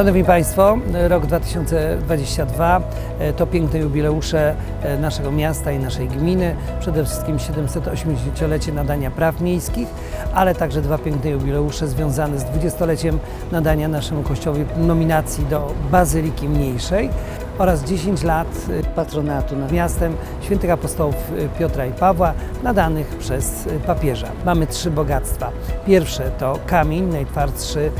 Szanowni Państwo, rok 2022 e, to piękne jubileusze e, naszego miasta i naszej gminy. Przede wszystkim 780-lecie nadania praw miejskich, ale także dwa piękne jubileusze związane z 20-leciem nadania naszemu kościołowi nominacji do Bazyliki Mniejszej oraz 10 lat e, patronatu nad miastem świętych apostołów Piotra i Pawła nadanych przez papieża. Mamy trzy bogactwa. Pierwsze to kamień, najtwardszy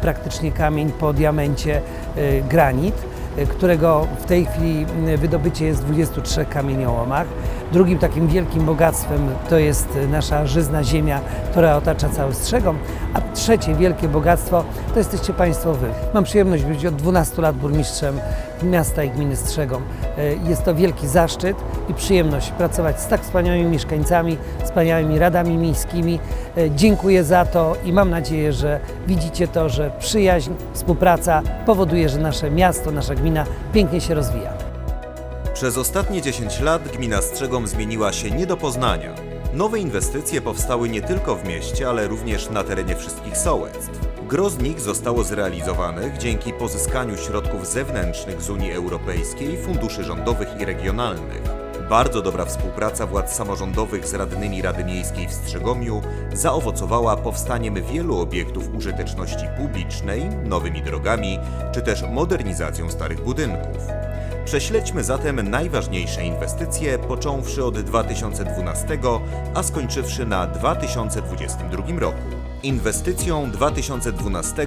praktycznie kamień po diamencie e, granit, e, którego w tej chwili wydobycie jest w 23 kamieniołomach. Drugim takim wielkim bogactwem to jest nasza żyzna ziemia, która otacza cały Strzegom. A trzecie wielkie bogactwo to jesteście Państwo Wy. Mam przyjemność być od 12 lat burmistrzem miasta i gminy Strzegom. E, Jest to wielki zaszczyt i przyjemność pracować z tak wspaniałymi mieszkańcami, wspaniałymi radami miejskimi. E, Dziękuję za to i mam nadzieję, że widzicie to, że przyjaźń, współpraca powoduje, że nasze miasto, nasza gmina pięknie się rozwija. Przez ostatnie 10 lat gmina Strzegom zmieniła się nie do poznania. Nowe inwestycje powstały nie tylko w mieście, ale również na terenie wszystkich sołectw. Gro nich zostało zrealizowanych dzięki pozyskaniu środków zewnętrznych z Unii Europejskiej, funduszy rządowych i regionalnych. Bardzo dobra współpraca władz samorządowych z radnymi Rady Miejskiej w Strzegomiu zaowocowała powstaniem wielu obiektów użyteczności publicznej, nowymi drogami czy też modernizacją starych budynków. Prześledźmy zatem najważniejsze inwestycje, począwszy od 2012, a skończywszy na 2022 roku. Inwestycją 2012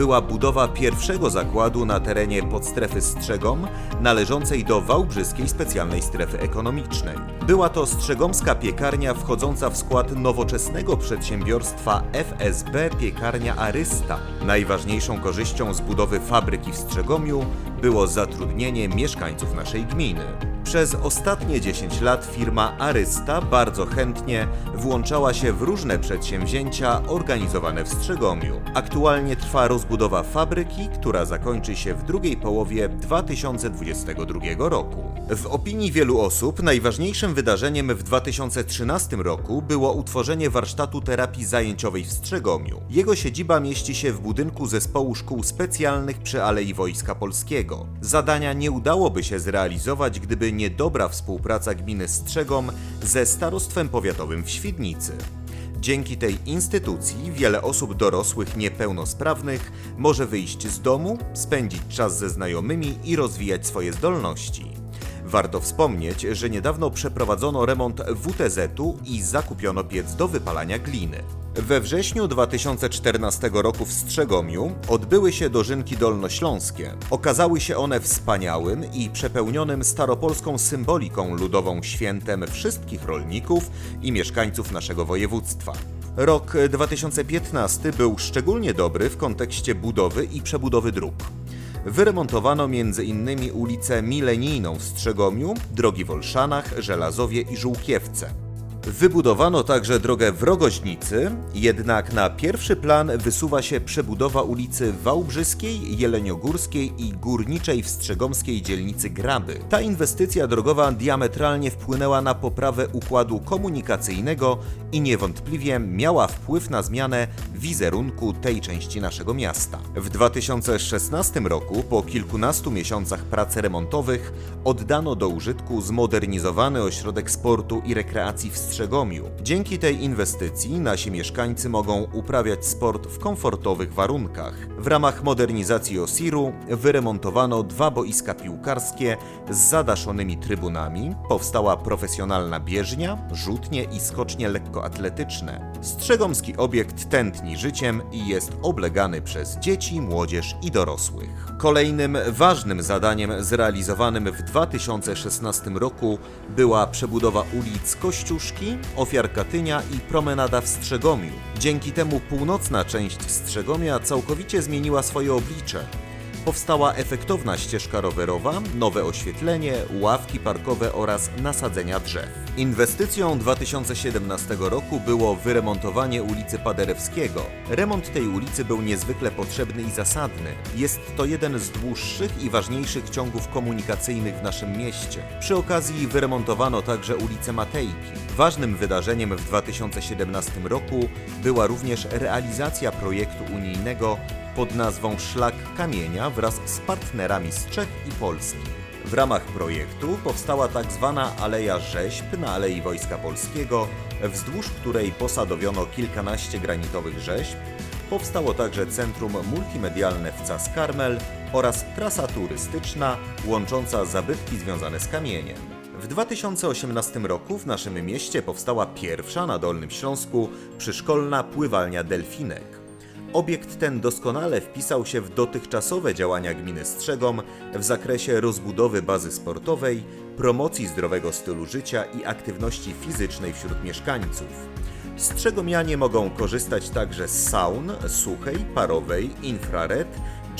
była budowa pierwszego zakładu na terenie podstrefy Strzegom, należącej do Wałbrzyskiej Specjalnej Strefy Ekonomicznej. Była to strzegomska piekarnia wchodząca w skład nowoczesnego przedsiębiorstwa FSB Piekarnia Arysta. Najważniejszą korzyścią z budowy fabryki w Strzegomiu było zatrudnienie mieszkańców naszej gminy. Przez ostatnie 10 lat firma Arysta bardzo chętnie włączała się w różne przedsięwzięcia organizowane w Strzegomiu. Aktualnie trwa rozbudowa fabryki, która zakończy się w drugiej połowie 2022 roku. W opinii wielu osób najważniejszym wydarzeniem w 2013 roku było utworzenie warsztatu terapii zajęciowej w Strzegomiu. Jego siedziba mieści się w budynku zespołu szkół specjalnych przy Alei Wojska Polskiego. Zadania nie udałoby się zrealizować, gdyby nie dobra współpraca gminy Strzegom ze Starostwem Powiatowym w Świdnicy. Dzięki tej instytucji wiele osób dorosłych niepełnosprawnych może wyjść z domu, spędzić czas ze znajomymi i rozwijać swoje zdolności. Warto wspomnieć, że niedawno przeprowadzono remont WTZ-u i zakupiono piec do wypalania gliny. We wrześniu 2014 roku w Strzegomiu odbyły się dożynki dolnośląskie. Okazały się one wspaniałym i przepełnionym staropolską symboliką ludową świętem wszystkich rolników i mieszkańców naszego województwa. Rok 2015 był szczególnie dobry w kontekście budowy i przebudowy dróg. Wyremontowano m.in. ulicę Milenijną w Strzegomiu, drogi w Olszanach, Żelazowie i Żółkiewce. Wybudowano także drogę w Rogoźnicy, jednak na pierwszy plan wysuwa się przebudowa ulicy Wałbrzyskiej, Jeleniogórskiej i Górniczej w strzegomskiej dzielnicy Graby. Ta inwestycja drogowa diametralnie wpłynęła na poprawę układu komunikacyjnego i niewątpliwie miała wpływ na zmianę wizerunku tej części naszego miasta. W 2016 roku, po kilkunastu miesiącach prac remontowych, oddano do użytku zmodernizowany ośrodek sportu i rekreacji w Strzegomiu. Dzięki tej inwestycji nasi mieszkańcy mogą uprawiać sport w komfortowych warunkach. W ramach modernizacji Osiru wyremontowano dwa boiska piłkarskie z zadaszonymi trybunami, powstała profesjonalna bieżnia, rzutnie i skocznie lekkoatletyczne. Strzegomski obiekt tętni życiem i jest oblegany przez dzieci, młodzież i dorosłych. Kolejnym ważnym zadaniem zrealizowanym w 2016 roku była przebudowa ulic Kościuszki, Ofiar Katynia i Promenada w Strzegomiu. Dzięki temu północna część Strzegomia całkowicie zmieniła swoje oblicze. Powstała efektowna ścieżka rowerowa, nowe oświetlenie, ławki parkowe oraz nasadzenia drzew. Inwestycją 2017 roku było wyremontowanie ulicy Paderewskiego. Remont tej ulicy był niezwykle potrzebny i zasadny. Jest to jeden z dłuższych i ważniejszych ciągów komunikacyjnych w naszym mieście. Przy okazji wyremontowano także ulicę Matejki. Ważnym wydarzeniem w 2017 roku była również realizacja projektu unijnego pod nazwą Szlak Kamienia wraz z partnerami z Czech i Polski. W ramach projektu powstała tak zwana Aleja Rzeźb na Alei Wojska Polskiego, wzdłuż której posadowiono kilkanaście granitowych rzeźb. Powstało także centrum multimedialne w Cas Carmel oraz trasa turystyczna łącząca zabytki związane z kamieniem. W 2018 roku w naszym mieście powstała pierwsza na Dolnym Śląsku przyszkolna pływalnia Delfinek. Obiekt ten doskonale wpisał się w dotychczasowe działania gminy Strzegom w zakresie rozbudowy bazy sportowej, promocji zdrowego stylu życia i aktywności fizycznej wśród mieszkańców. Strzegomianie mogą korzystać także z saun, suchej, parowej, infrared,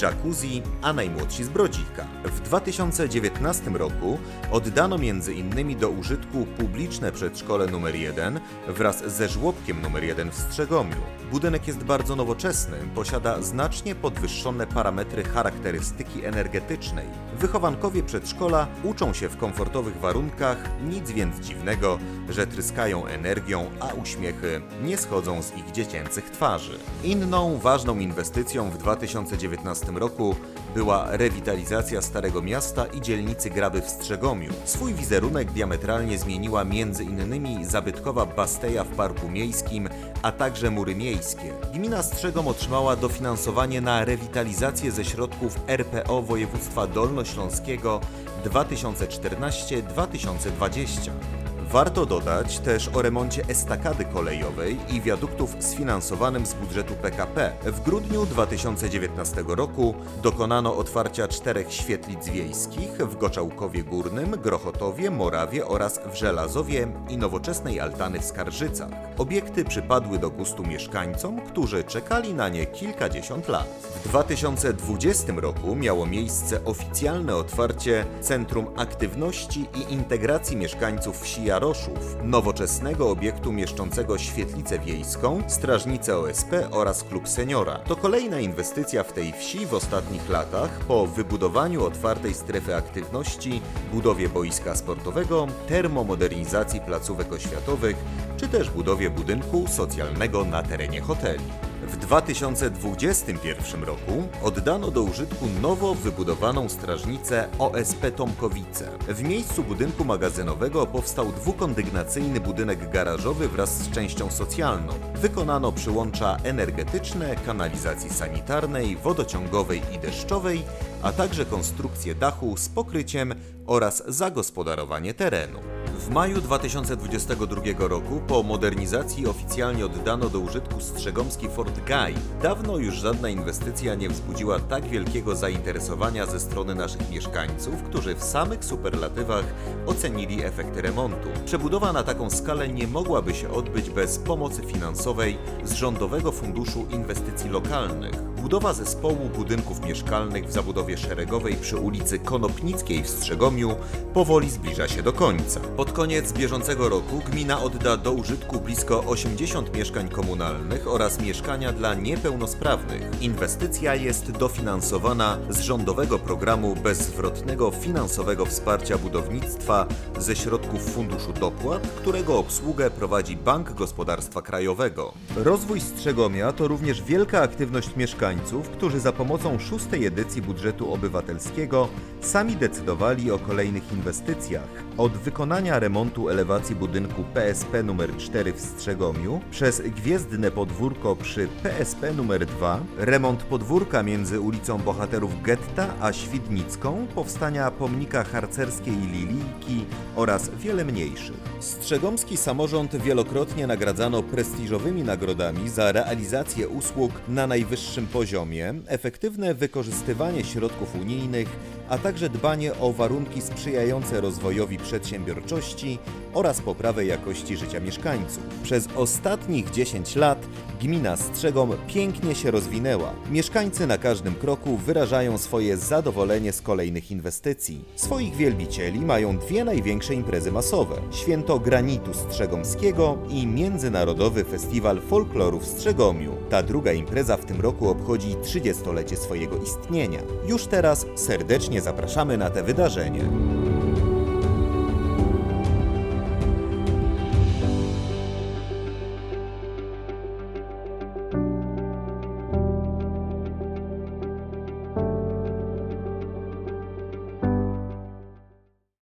jacuzzi, a najmłodsi z Brodzika. W 2019 roku oddano m.in. do użytku publiczne przedszkole nr 1 wraz ze żłobkiem nr 1 w Strzegomiu. Budynek jest bardzo nowoczesny, posiada znacznie podwyższone parametry charakterystyki energetycznej. Wychowankowie przedszkola uczą się w komfortowych warunkach, nic więc dziwnego, że tryskają energią, a uśmiechy nie schodzą z ich dziecięcych twarzy. Inną ważną inwestycją w 2019 roku była rewitalizacja Starego Miasta i dzielnicy Graby w Strzegomiu. Swój wizerunek diametralnie zmieniła m.in. zabytkowa Basteja w Parku Miejskim, a także mury miejskie. Gmina Strzegom otrzymała dofinansowanie na rewitalizację ze środków RPO województwa dolnośląskiego 2014-2020. Warto dodać też o remoncie estakady kolejowej i wiaduktów sfinansowanym z budżetu PKP. W grudniu 2019 roku dokonano otwarcia czterech świetlic wiejskich w Goczałkowie Górnym, Grochotowie, Morawie oraz w Żelazowie i nowoczesnej altany w Skarżycach. Obiekty przypadły do gustu mieszkańcom, którzy czekali na nie kilkadziesiąt lat. W 2020 roku miało miejsce oficjalne otwarcie Centrum Aktywności i Integracji Mieszkańców Wsi Jaroszów, nowoczesnego obiektu mieszczącego świetlicę wiejską, strażnicę OSP oraz klub seniora. To kolejna inwestycja w tej wsi w ostatnich latach po wybudowaniu otwartej strefy aktywności, budowie boiska sportowego, termomodernizacji placówek oświatowych, czy też budowie budynku socjalnego na terenie hoteli. W 2021 roku oddano do użytku nowo wybudowaną strażnicę OSP Tomkowice. W miejscu budynku magazynowego powstał dwukondygnacyjny budynek garażowy wraz z częścią socjalną. Wykonano przyłącza energetyczne, kanalizacji sanitarnej, wodociągowej i deszczowej, a także konstrukcję dachu z pokryciem oraz zagospodarowanie terenu. W maju 2022 roku po modernizacji oficjalnie oddano do użytku Strzegomski Fort Guy. Dawno już żadna inwestycja nie wzbudziła tak wielkiego zainteresowania ze strony naszych mieszkańców, którzy w samych superlatywach ocenili efekty remontu. Przebudowa na taką skalę nie mogłaby się odbyć bez pomocy finansowej z Rządowego Funduszu Inwestycji Lokalnych. Budowa zespołu budynków mieszkalnych w zabudowie szeregowej przy ulicy Konopnickiej w Strzegomiu powoli zbliża się do końca. Pod koniec bieżącego roku gmina odda do użytku blisko 80 mieszkań komunalnych oraz mieszkania dla niepełnosprawnych. Inwestycja jest dofinansowana z rządowego programu bezzwrotnego finansowego wsparcia budownictwa ze środków Funduszu Dopłat, którego obsługę prowadzi Bank Gospodarstwa Krajowego. Rozwój Strzegomia to również wielka aktywność mieszkańców, którzy za pomocą szóstej edycji budżetu obywatelskiego sami decydowali o kolejnych inwestycjach. Od wykonania remontu elewacji budynku PSP nr 4 w Strzegomiu, przez gwiezdne podwórko przy PSP nr 2, remont podwórka między ulicą Bohaterów Getta a Świdnicką, powstania pomnika harcerskiej Lilijki oraz wiele mniejszych. Strzegomski samorząd wielokrotnie nagradzano prestiżowymi nagrodami za realizację usług na najwyższym poziomie, efektywne wykorzystywanie środków unijnych, a także dbanie o warunki sprzyjające rozwojowi przedsiębiorczości oraz poprawę jakości życia mieszkańców. Przez ostatnich 10 lat gmina Strzegom pięknie się rozwinęła. Mieszkańcy na każdym kroku wyrażają swoje zadowolenie z kolejnych inwestycji. Swoich wielbicieli mają dwie największe imprezy masowe: Święto Granitu Strzegomskiego i Międzynarodowy Festiwal Folkloru w Strzegomiu. Ta druga impreza w tym roku obchodzi 30-lecie swojego istnienia. Już teraz zapraszamy na te wydarzenie.